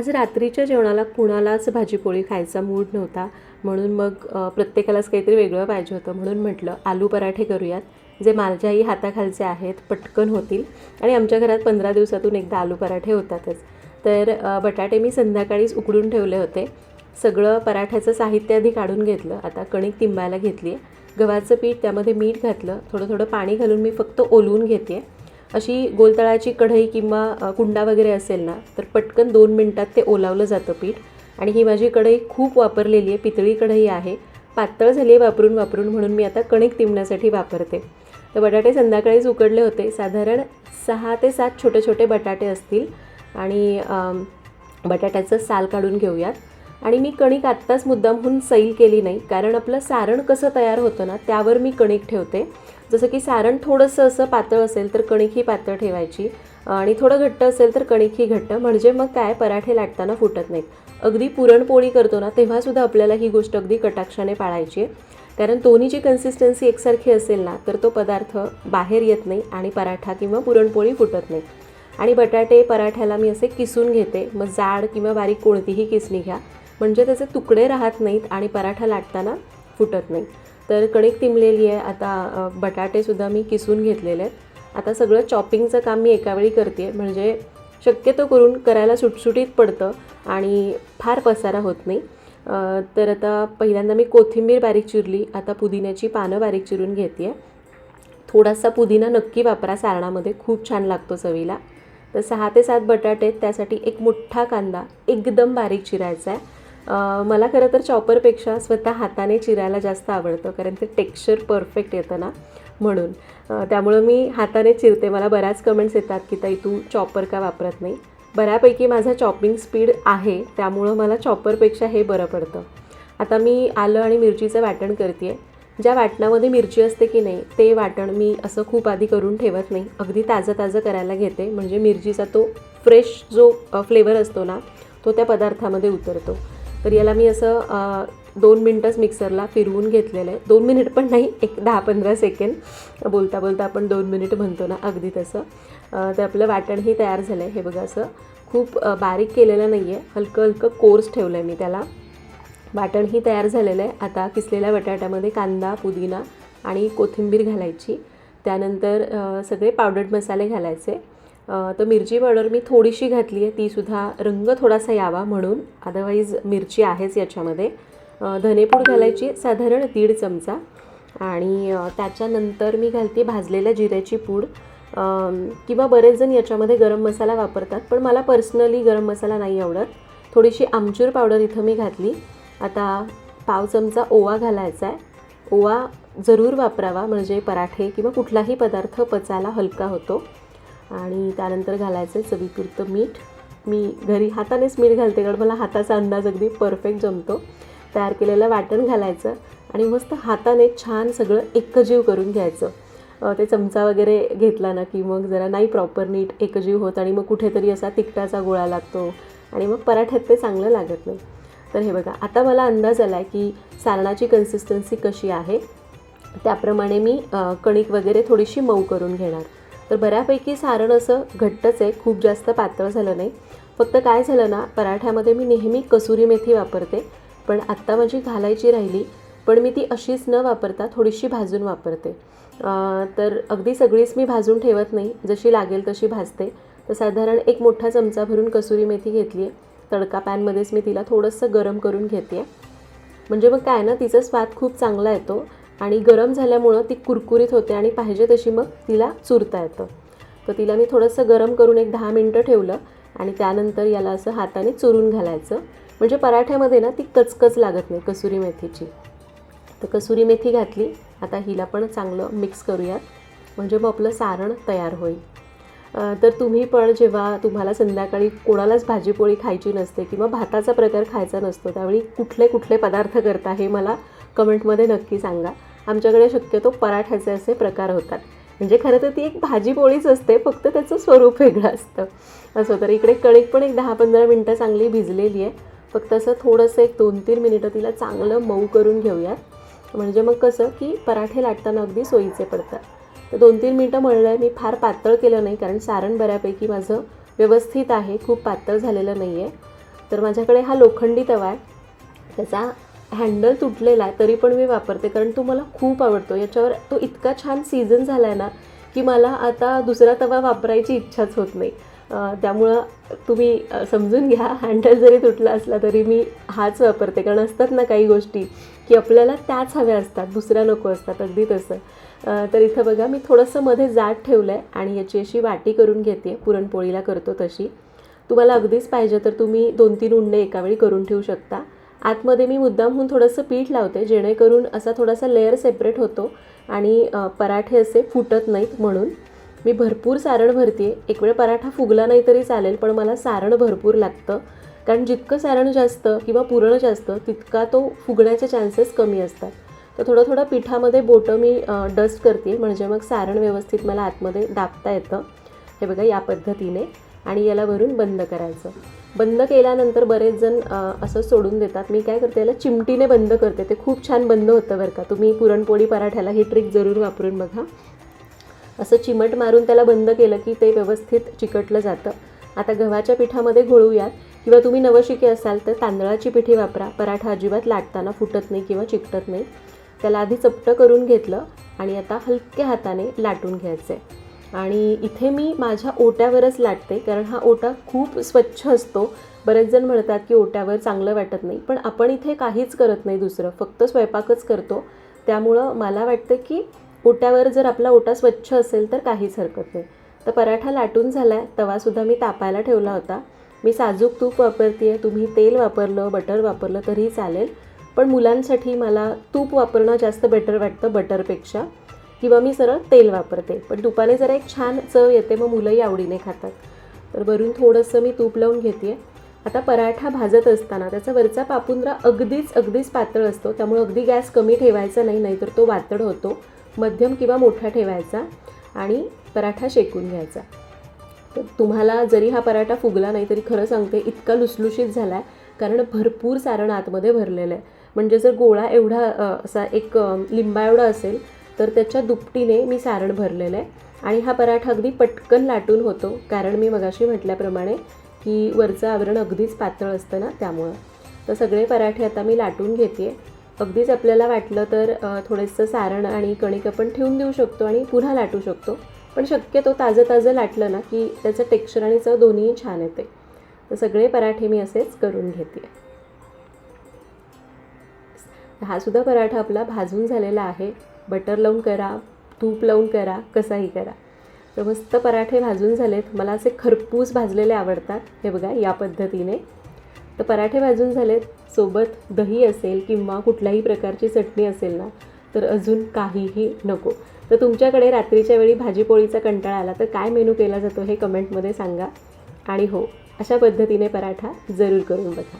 आज रात्रीच्या जेवणाला कुणालाच भाजीपोळी खायचा मूड नव्हता. म्हणून मग प्रत्येकालाच काहीतरी वेगळं पाहिजे होतं. म्हणून म्हटलं आलू पराठे करूयात. जे माझ्याही हाताखालचे आहेत पटकन होतील. आणि आमच्या घरात पंधरा दिवसातून एकदा आलू पराठे होतातच. तर बटाटे मी संध्याकाळीच उकडून ठेवले होते. सगळं पराठ्याचं साहित्य आधी काढून घेतलं. आता कणिक तिंबायला घेतली आहे गव्हाचं पीठ त्यामध्ये मीठ घातलं. थोडं थोडं पाणी घालून मी फक्त ओलवून घेते अशी गोलतळाची कढई किंवा कुंडा वगैरे असेल ना तर पटकन दोन मिनटात ते ओलावलं जातं पीठ. आणि ही माझी कढई खूप वापरलेली आहे पितळी कढई आहे. पातळ झाली आहे वापरून वापरून म्हणून मी आता कणिक तिंबण्यासाठी वापरते. तर बटाटे संध्याकाळीच उकडले होते. साधारण सहा ते सात छोटे छोटे बटाटे असतील. आणि बटाट्याचं साल काढून घेऊयात. आणि मी कणिक आत्ताच मुद्दामहून सैल केली नाही कारण आपलं सारण कसं तयार होतं ना त्यावर मी कणिक ठेवते. जसं की सारण थोडंसं असं पातळ असेल तर कणिक ही पातळ ठेवायची. आणि थोडं घट्ट असेल तर कणिक ही घट्ट. म्हणजे मग काय पराठे लाटताना फुटत नाहीत. अगदी पुरणपोळी करतो ना तेव्हासुद्धा आपल्याला ही गोष्ट अगदी कटाक्षाने पाळायची आहे. कारण दोन्हीची कन्सिस्टन्सी एकसारखी असेल ना तर तो पदार्थ बाहेर येत नाही आणि पराठा किंवा पुरणपोळी फुटत नाही. आणि बटाटे पराठ्याला मी असे किसून घेते. मग जाड किंवा बारीक कोणतीही किसणी घ्या. म्हणजे त्याचे तुकडे राहत नाहीत आणि पराठा लाटताना फुटत नाही तर कणिक तिंबलेली आहे. आता बटाटेसुद्धा मी किसून घेतलेले आहेत. आता सगळं चॉपिंगचं काम मी एकावेळी करते म्हणजे शक्यतो करून करायला सुटसुटीत पडतं आणि फार पसारा होत नाही. तर आता पहिल्यांदा मी कोथिंबीर बारीक चिरली. आता पुदिन्याची पानं बारीक चिरून घेते आहे थोडासा पुदिना नक्की वापरा सारणामध्ये. खूप छान लागतो चवीला. तर सहा ते सात बटाटे आहेत. त्यासाठी एक मोठा कांदा एकदम बारीक चिरायचा आहे. मला खरं तर चॉपरपेक्षा स्वतः हाताने चिरायला जास्त आवडतं कारण ते टेक्स्चर परफेक्ट येतं ना म्हणून. त्यामुळं मी हाताने चिरते. मला बऱ्याच कमेंट्स येतात की ताई तू चॉपर का वापरत नाही? बऱ्यापैकी माझा चॉपिंग स्पीड आहे त्यामुळं मला चॉपरपेक्षा हे बरं पडतं. आता मी आलं आणि मिरचीचं वाटण करते आहे ज्या वाटणामध्ये मिरची असते की नाही ते वाटण मी असं खूप आधी करून ठेवत नाही. अगदी ताजं ताजं करायला घेते. म्हणजे मिरचीचा तो फ्रेश जो फ्लेवर असतो ना तो त्या पदार्थामध्ये उतरतो. तर याला मी असं दोन मिनटंच मिक्सरला फिरवून घेतलेलं आहे. दोन मिनिट पण नाही एक दहा पंधरा सेकंड बोलता बोलता आपण दोन मिनिट म्हणतो ना अगदी तसं. तर आपलं वाटणही तयार झालं आहे हे बघा असं खूप बारीक केलेलं नाही आहे हलकं हलकं कोर्स ठेवलं आहे मी त्याला. वाटणही तयार झालेलं आहे. आता किसलेल्या बटाट्यामध्ये कांदा पुदिना आणि कोथिंबीर घालायची. त्यानंतर सगळे पावडर्ड मसाले घालायचे. तर मिरची पावडर मी थोडीशी घातली आहे. तीसुद्धा रंग थोडासा यावा म्हणून. अदरवाईज मिरची आहेच याच्यामध्ये. धनेपूड घालायची साधारण दीड चमचा. आणि त्याच्यानंतर मी घालते भाजलेल्या जिऱ्याची पूड. किंवा बरेच जण याच्यामध्ये गरम मसाला वापरतात पण मला पर्सनली गरम मसाला नाही आवडत. थोडीशी आमचूर पावडर इथं मी घातली. आता पाव चमचा ओवा घालायचा आहे. ओवा जरूर वापरावा म्हणजे पराठे किंवा कुठलाही पदार्थ पचायला हलका होतो. आणि त्यानंतर घालायचं आहे चवीपुरतं मीठ. मी घरी हातानेच मीठ घालते कारण मला हाताचा अंदाज अगदी परफेक्ट जमतो. तयार केलेलं वाटण घालायचं आणि मस्त हाताने छान सगळं एकजीव करून घ्यायचं. ते चमचा वगैरे घेतला ना की मग जरा नाही प्रॉपर नीट एकजीव होत आणि मग कुठेतरी असा तिखटाचा गोळा लागतो आणि मग पराठ्यात ते चांगलं लागत नाही. तर हे बघा आता मला अंदाज आला आहे की सारणाची कन्सिस्टन्सी कशी आहे. त्याप्रमाणे मी कणिक वगैरे थोडीशी मऊ करून घेणार. तर बऱ्यापैकी सारण असं घट्टच आहे खूप जास्त पातळ झालं नाही. फक्त काय झालं ना पराठ्यामध्ये मी नेहमी कसुरी मेथी वापरते पण आत्ता माझी घालायची राहिली पण मी ती अशीच न वापरता थोडीशी भाजून वापरते. तर अगदी सगळीच मी भाजून ठेवत नाही जशी लागेल तशी भाजते. तर साधारण एक मोठा चमचा भरून कसुरी मेथी घेतली आहे तडका पॅनमध्येच मी तिला थोडंसं गरम करून घेते म्हणजे मग काय ना तिचा स्वाद खूप चांगला येतो. आणि गरम झाल्यामुळं ती कुरकुरीत होते आणि पाहिजे तशी मग तिला चुरता येतं. तर तिला मी थोडंसं गरम करून एक दहा मिनटं ठेवलं आणि त्यानंतर याला असं हाताने चुरून घालायचं. म्हणजे पराठ्यामध्ये ना ती कचकच लागत नाही कसुरी मेथीची. तर कसुरी मेथी घातली. आता हिला पण चांगलं मिक्स करूयात. म्हणजे मग आपलं सारण तयार होईल. तर तुम्ही पण जेव्हा तुम्हाला संध्याकाळी कोणालाच भाजीपोळी खायची नसते किंवा भाताचा प्रकार खायचा नसतो त्यावेळी कुठले कुठले पदार्थ करता हे मला कमेंटमध्ये नक्की सांगा. आमच्याकडे शक्यतो पराठ्याचे असे प्रकार होतात. म्हणजे खरं तर ती एक भाजीपोळीच असते फक्त त्याचं स्वरूप वेगळं असतं. असं तर इकडे कणिक पण एक दहा पंधरा मिनटं चांगली भिजलेली आहे. फक्त असं थोडंसं एक दोन तीन मिनिटं तिला चांगलं मऊ करून घेऊयात म्हणजे मग कसं की पराठे लाटताना अगदी सोयीचे पडतात. तर दोन तीन मिनटं मळलं आहे मी फार पातळ केलं नाही कारण सारण बऱ्यापैकी माझं व्यवस्थित आहे खूप पातळ झालेलं नाही आहे तर माझ्याकडे हा लोखंडी तवा आहे. त्याचा हँडल तुटलेला आहे तरी पण मी वापरते कारण तो मला खूप आवडतो. याच्यावर तो इतका छान सीझन झाला आहे ना की मला आता दुसरा तवा वापरायची इच्छाच होत नाही. त्यामुळं तुम्ही समजून घ्या हँडल जरी तुटला असला तरी मी हाच वापरते. कारण असतात ना काही गोष्टी की आपल्याला त्याच हव्या असतात दुसऱ्या नको असतात अगदी तसं. तर इथं बघा मी थोडंसं मध्ये जाड ठेवलं आहे आणि याची अशी वाटी करून घेते पुरणपोळीला करतो तशी. तुम्हाला अगदीच पाहिजे तर तुम्ही दोन तीन उंडे एकावेळी करून ठेवू शकता. आतमध्ये मी मुद्दामहून थोडंसं पीठ लावते जेणेकरून असा थोडासा लेअर सेपरेट होतो आणि पराठे असे फुटत नाहीत म्हणून. मी भरपूर सारण भरते एक वेळ पराठा फुगला नाही तरी चालेल पण मला सारण भरपूर लागतं. कारण जितकं सारण जास्त किंवा पुरण जास्त तितका तो फुगण्याचे चान्सेस कमी असतात. तर थोडं थोडं पिठामध्ये बोटं मी डस्ट करते म्हणजे मग सारण व्यवस्थित मला आतमध्ये दाबता येतं. हे बघा या पद्धतीने. आणि याला भरून बंद करायचं. बंद केल्यानंतर बरेच जण असं सोडून देतात. मी काय करते याला चिमटीने बंद करते. ते खूप छान बंद होतं बरं का. तुम्ही पुरणपोळी पराठ्याला ही ट्रिक जरूर वापरून बघा. असं चिमट मारून त्याला बंद केलं की ते व्यवस्थित चिकटलं जातं. आता गव्हाच्या पिठामध्ये घोळूयात. किंवा तुम्ही नवशिके असाल तर तांदळाची पिठी वापरा. पराठा अजिबात लाटताना फुटत नाही किंवा चिकटत नाही. त्याला आधी चपटं करून घेतलं आणि आता हलक्या हाताने लाटून घ्यायचं आहे आणि इथे मी माझ्या ओट्यावरच लाटते कारण हा ओटा खूप स्वच्छ असतो. बरेच जण म्हणतात की ओट्यावर चांगलं वाटत नाही पण आपण इथे काहीच करत नाही दुसरं फक्त स्वयंपाकच करतो. त्यामुळं मला वाटतं की ओट्यावर जर आपला ओटा स्वच्छ असेल तर काहीच हरकत नाही. तर पराठा लाटून झाला आहे तवासुद्धा मी तापायला ठेवला होता. मी साजूक तूप वापरते आहे तुम्ही तेल वापरलं बटर वापरलं तरीही चालेल पण मुलांसाठी मला तूप वापरणं जास्त बेटर वाटतं बटरपेक्षा. किंवा मी सरळ तेल वापरते. पण तुपाने जरा एक छान चव येते मग मुलंही आवडीने खातात. तर वरून थोडंसं मी तूप लावून घेते आता पराठा भाजत असताना त्याचा वरचा पापुंद्रा अगदीच अगदीच पातळ असतो. त्यामुळे अगदी गॅस कमी ठेवायचा नाही नाहीतर तो वातड होतो. मध्यम किंवा मोठा ठेवायचा आणि पराठा शेकून घ्यायचा. तर तुम्हाला जरी हा पराठा फुगला नाही तरी खरं सांगते इतका लुसलुशीत झाला आहे कारण भरपूर सारण आतमध्ये भरलेलं आहे. म्हणजे जर गोळा एवढा असा एक लिंबा एवढा असेल तर त्याच्या दुपटीने मी सारण भरलेलं आहे. आणि हा पराठा अगदी पटकन लाटून होतो. कारण मी मगाशी म्हटल्याप्रमाणे की वरचं आवरण अगदीच पातळ असतं ना त्यामुळं. तर सगळे पराठे आता मी लाटून घेते. अगदीच आपल्याला वाटलं तर थोडंसं सारण आणि कणिक आपण ठेवून देऊ शकतो आणि पुन्हा लाटू शकतो. पण शक्यतो ताजं ताजं लाटलं ना की त्याचं टेक्स्चर आणि चव दोन्हीही छान येते. तर सगळे पराठे मी असेच करून घेते. हा सुद्धा पराठा आपला भाजून झालेला आहे. बटर लावून करा तूप लावून करा कसाही करा. तर मस्त पराठे भाजून झालेत. मला असे खरपूस भाजलेले आवडतात. हे बघा या पद्धतीने. तर पराठे भाजून झालेत. सोबत दही असेल किंवा कुठल्याही प्रकारची चटणी असेल ना तर अजून काहीही नको. तर तुमच्याकडे रात्रीच्या वेळी भाजीपोळीचा कंटाळा आला तर काय मेनू केला जातो हे कमेंटमध्ये सांगा. आणि हो अशा पद्धतीने पराठा जरूर करून बघा.